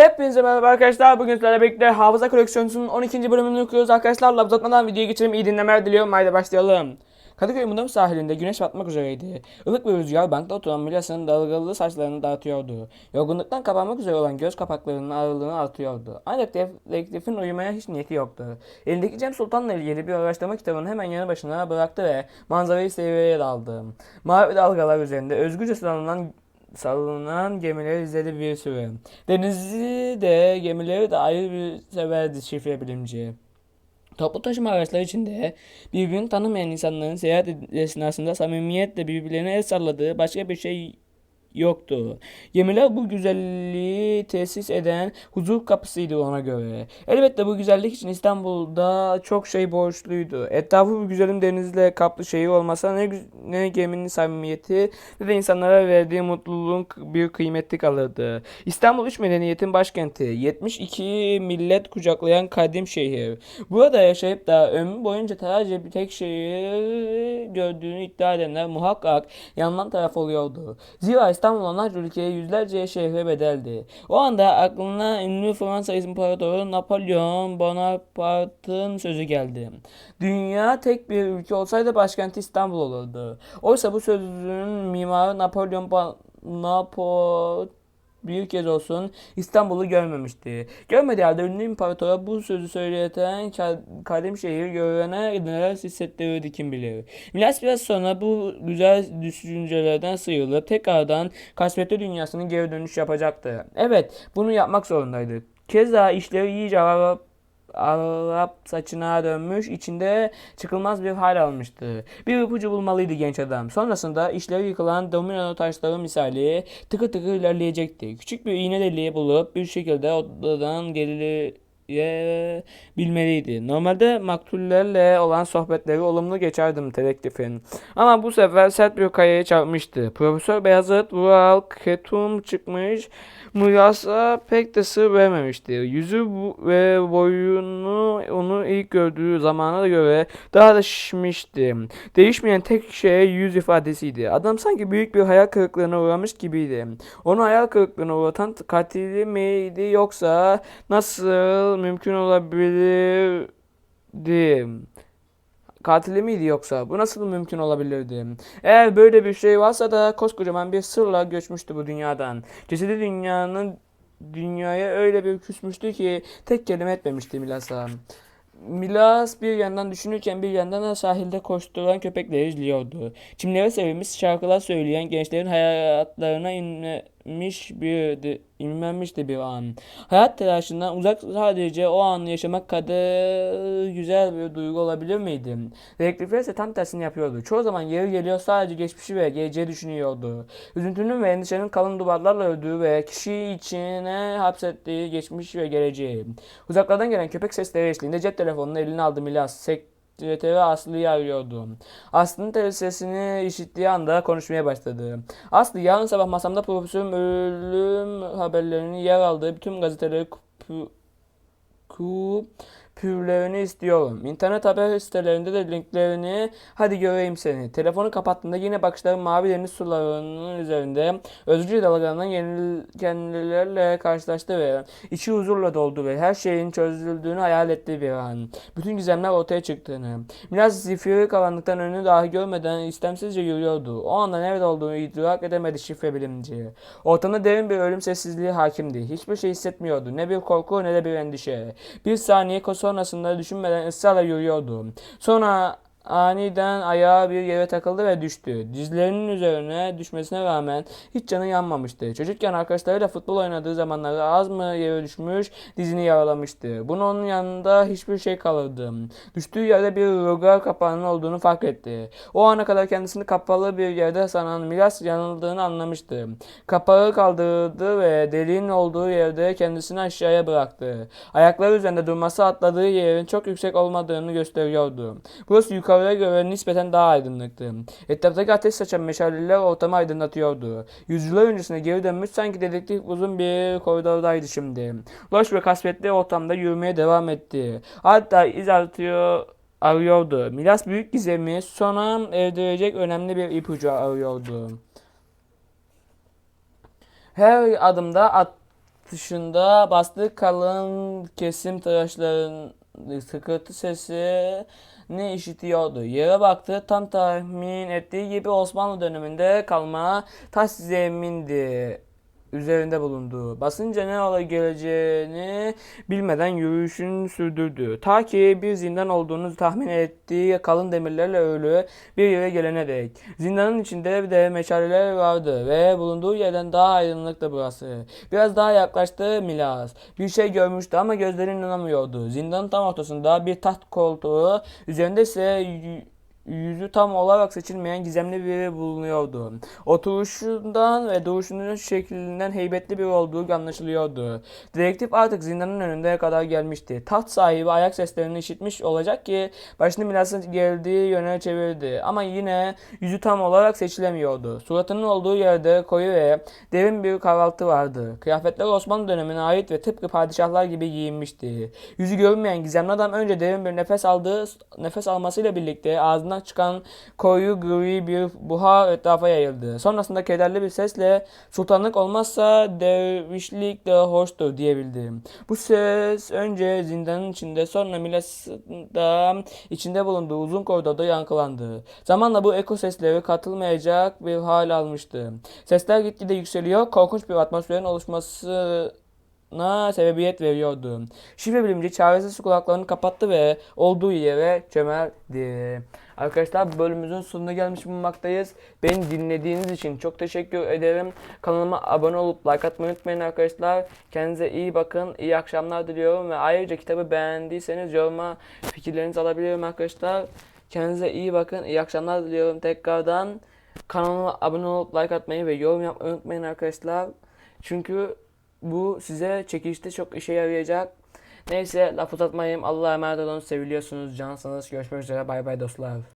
Hepinize merhaba arkadaşlar. Bugün sizlerle birlikte Hafıza Koleksiyonu'nun 12. bölümünü okuyoruz arkadaşlar. Laf uzatmadan videoya geçelim. İyi dinlemeler diliyorum. Haydi başlayalım. Kadıköy Mudam sahilinde güneş batmak üzereydi. Ilık bir rüzgar bankta oturan Milas'ın dalgalı saçlarını dağıtıyordu. Yorgunluktan kapanmak üzere olan göz kapaklarının ağırlığını artıyordu. Ancak dedektifin uyumaya hiç niyeti yoktu. Elindeki Cem Sultan'la ilgili bir araştırma kitabını hemen yanı başına bıraktı ve manzarayı seviyeye daldı. Mavi dalgalar üzerinde özgürce sallanan sallanan gemileri izledi bir süre. Denizi de gemileri de ayrı bir severdi şifre bilimci. Toplu taşıma araçları içinde birbirini tanımayan insanların seyahat esnasında samimiyetle birbirlerine el salladığı başka bir şey yoktu. Gemiler bu güzelliği tesis eden huzur kapısıydı ona göre. Elbette bu güzellik için İstanbul'da çok şey borçluydu. Etrafı bu güzelim denizle kaplı şeyi olmasa ne, ne geminin samimiyeti ne de insanlara verdiği mutluluğun bir kıymeti kalırdı. İstanbul üç medeniyetin başkenti. 72 millet kucaklayan kadim şehir. Burada yaşayıp da ömrü boyunca sadece bir tek şehir gördüğünü iddia edenler muhakkak yanılan taraf oluyordu. Zira İstanbul onlarca ülkeye yüzlerce şehre bedeldi. O anda aklına ünlü Fransa İmparatoru Napolyon Bonaparte'ın sözü geldi. Dünya tek bir ülke olsaydı başkenti İstanbul olurdu. Oysa bu sözün mimarı Napolyon Bonaparte bir kez olsun İstanbul'u görmemişti. Görmediği halde ünlü imparatora bu sözü söyleyen ka- kadim şehir görene neler hissettirirdi kim bilir. Milas biraz sonra bu güzel düşüncelerden sıyrılıp tekrardan kasvetli dünyasının geri dönüş yapacaktı. Evet bunu yapmak zorundaydı. Keza işleri iyice Arap, Arap saçına dönmüş, içinde çıkılmaz bir hal almıştı. Bir ipucu bulmalıydı genç adam. Sonrasında işleri yıkılan domino taşları misali tıkır tıkır ilerleyecekti. Küçük bir iğne deliği bulup bir şekilde odadan gerileyebilmeliydi. Normalde maktullerle olan sohbetleri olumlu geçerdim dedektifin. Ama bu sefer sert bir kayaya çarpmıştı. Profesör Beyazıt Vural Ketum çıkmış. Muyas'a pek de sır vermemişti. Yüzü ve boyunu onu ilk gördüğü zamana göre daha da şişmişti. Değişmeyen tek şey yüz ifadesiydi. Adam sanki büyük bir hayal kırıklığına uğramış gibiydi. Onu hayal kırıklığına uğratan katili miydi yoksa nasıl mümkün olabilirdi? Katili miydi yoksa? Bu nasıl mümkün olabilirdi? Eğer böyle bir şey varsa da koskocaman bir sırla göçmüştü bu dünyadan. Cesedi dünyanın dünyaya öyle bir küsmüştü ki tek kelime etmemişti Milas'a. Milas bir yandan düşünürken bir yandan da sahilde koşturan köpekleri izliyordu. Çimlere serilmiş şarkılar söyleyen gençlerin hayatlarına inmiş bir inmemişti bir an. Hayat telaşından uzak sadece o anı yaşamak kadar güzel bir duygu olabilir miydi? Dedektifler ise tam tersini yapıyordu. Çoğu zaman yeri geliyor sadece geçmişi ve geleceği düşünüyordu. Üzüntünün ve endişenin kalın duvarlarla öldüğü ve kişiyi içine hapsettiği geçmiş ve geleceği. Uzaklardan gelen köpek sesleri eşliğinde cep telefonunu eline aldı Milas. Sekreteri Aslı'yı arıyordu. Aslı'nın te- sesini işittiği anda konuşmaya başladı. Aslı yarın sabah masamda profesörün ölüm haberlerinin yer aldığı bütün gazeteleri kupu, kupürlerini istiyorum. İnternet haber sitelerinde de linklerini hadi göreyim seni. Telefonu kapattığında yine bakışları mavi deniz sularının üzerinde özgür dalgalanan yelkenlilerle karşılaştı ve içi huzurla doldu ve her şeyin çözüldüğünü hayal etti bir an. Bütün gizemler ortaya çıktığını. Biraz zifiri karanlıktan önünü dahi görmeden istemsizce yürüyordu. O anda nerede olduğunu idrak edemedi şifre bilimci. Ortamda derin bir ölüm sessizliği hakimdi. Hiçbir şey hissetmiyordu. Ne bir korku ne de bir endişe. Bir saniye sonrasında düşünmeden ısrarla yürüyordu. Sonra aniden ayağı bir yere takıldı ve düştü. Dizlerinin üzerine düşmesine rağmen hiç canı yanmamıştı. Çocukken arkadaşlarıyla futbol oynadığı zamanlarda az mı yere düşmüş, dizini yaralamıştı. Bunu onun yanında hiçbir şey kalırdı. Düştüğü yerde bir rogar kapağının olduğunu fark etti. O ana kadar kendisini kapalı bir yerde sanan Milas yanıldığını anlamıştı. Kapağı kaldırdı ve deliğin olduğu yerde kendisini aşağıya bıraktı. Ayakları üzerinde durması atladığı yerin çok yüksek olmadığını gösteriyordu. Burası yukarıya göre nispeten daha aydınlıktı. Etraftaki ateş saçan meşaleler ortamı aydınlatıyordu. Yüzyıllar öncesine geri dönmüş sanki dedektif uzun bir koridordaydı şimdi. Loş ve kasvetli ortamda yürümeye devam etti. Hatta iz artıyor arıyordu. Milas büyük gizemi sona erdirecek önemli bir ipucu arıyordu. Her adımda attığı dışında bastığı kalın kesim tıraşların sıkıntı sesi ne işitiyordu. Yere baktı tam tahmin ettiği gibi Osmanlı döneminde kalma taş zemindi üzerinde bulundu. Basınca ne ola geleceğini bilmeden yürüyüşünü sürdürdü. Ta ki bir zindan olduğunu tahmin ettiği kalın demirlerle örülü bir yere gelene dek. Zindanın içinde bir de meşaleler vardı ve bulunduğu yerden daha aydınlıktı burası. Biraz daha yaklaştı Milas. Bir şey görmüştü ama gözlerine inanamıyordu. Zindanın tam ortasında bir taht koltuğu, üzerinde ise yüzü tam olarak seçilmeyen gizemli biri bulunuyordu. Oturuşundan ve duruşunun şeklinden heybetli biri olduğu anlaşılıyordu. Dedektif artık zindanın önünde kadar gelmişti. Taht sahibi ayak seslerini işitmiş olacak ki başını Milas'ın geldiği yöne çevirdi. Ama yine yüzü tam olarak seçilemiyordu. Suratının olduğu yerde koyu ve derin bir karaltı vardı. Kıyafetler Osmanlı dönemine ait ve tıpkı padişahlar gibi giyinmişti. Yüzü görünmeyen gizemli adam önce derin bir nefes aldığı nefes almasıyla birlikte ağzından çıkan koyu gri bir buhar etrafa yayıldı. Sonrasında kederli bir sesle sultanlık olmazsa dervişlik de hoştur diyebildi. Bu ses önce zindanın içinde sonra Milas'da içinde bulunduğu uzun koridorda yankılandı. Zamanla bu eko sesleri katılmayacak bir hal almıştı. Sesler gitgide yükseliyor, korkunç bir atmosferin oluşması na sebebiyet veriyordu. Şifre bilimci çaresiz kulaklarını kapattı ve olduğu yere çömeldi. Arkadaşlar bölümümüzün sonuna gelmiş bulunmaktayız. Beni dinlediğiniz için çok teşekkür ederim. Kanalıma abone olup like atmayı unutmayın arkadaşlar. Kendinize iyi bakın. İyi akşamlar diliyorum ve ayrıca kitabı beğendiyseniz yoruma fikirlerinizi alabilirim arkadaşlar. Kendinize iyi bakın. İyi akşamlar diliyorum tekrardan. Kanalıma abone olup like atmayı ve yorum yapmayı unutmayın arkadaşlar. Çünkü bu size çekişte çok işe yarayacak. Neyse laf uzatmayayım. Allah'a emanet olun. Seviliyorsunuz. Cansınız. Görüşmek üzere. Bay bay dostlar.